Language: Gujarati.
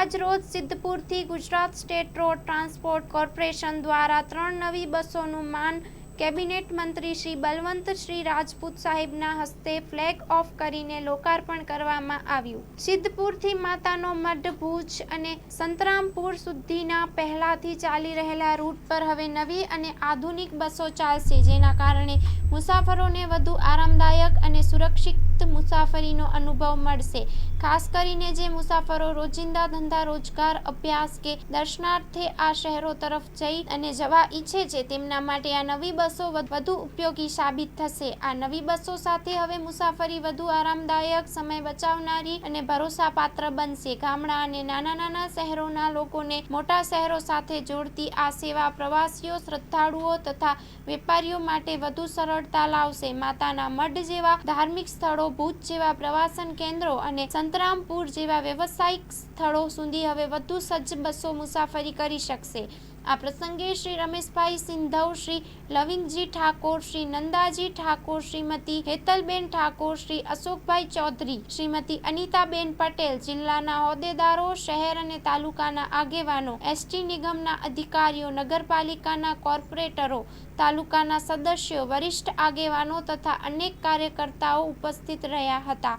આજ રોજ સિદ્ધપુરથી Gujarat state road transport corporation દ્વારા ત્રણ નવી બસોનું માન કેબિનેટ મંત્રી શ્રી બલવંત શ્રી રાજપૂત સાહેબના હસ્તે ફ્લેગ ઓફ કરીને લોકાર્પણ કરવામાં આવ્યું. સિદ્ધપુરથી માતાનો મઢ ભુજ અને સંતરામપુર સુધીના પહેલાથી ચાલી રહેલા રૂટ પર હવે નવી અને આધુનિક બસો ચાલશે, જેના કારણે મુસાફરોને વધુ આરામદાયક અને સુરક્ષિત મુસાફરીનો અનુભવ મળશે. ખાસ કરીને જે મુસાફરો રોજિંદા ધંધા, રોજગાર, અભ્યાસ કે દર્શનાર્થે આ શહેરો તરફ જઈ અને જવા ઈચ્છે છે, તેમના માટે આ નવી બસો વધુ ઉપયોગી સાબિત થશે. આ નવી બસો સાથે હવે મુસાફરી વધુ આરામદાયક, સમય બચાવનારી અને ભરોસાપાત્ર બનશે. ગામડા અને નાના નાના શહેરોના લોકોને મોટા શહેરો સાથે જોડતી આ સેવા પ્રવાસીઓ, શ્રદ્ધાળુઓ તથા વેપારીઓ માટે વધુ સરળતા લાવશે. માતાના મઢ જેવા ધાર્મિક સ્થળો, ભુજ જેવા પ્રવાસન કેન્દ્રો અને સંતરામપુર જેવા વ્યવસાયિક સ્થળો સુધી હવે વધુ સજ્જ બસો મુસાફરી કરી શકશે. આ પ્રસંગે શ્રી રમેશભાઈ સિંધવ, શ્રી લવિંગજી ઠાકોર, શ્રી નંદાજી ઠાકોર, શ્રીમતી હેતલબેન ઠાકોર, શ્રી અશોકભાઈ ચૌધરી, શ્રીમતી અનિતાબેન પટેલ, જિલ્લાના હોદ્દેદારો, શહેર અને તાલુકાના આગેવાનો, એસટી નિગમના અધિકારીઓ, નગરપાલિકાના કોર્પોરેટરો, તાલુકાના સદસ્યો, વરિષ્ઠ આગેવાનો તથા અનેક કાર્યકર્તાઓ ઉપસ્થિત રહ્યા હતા.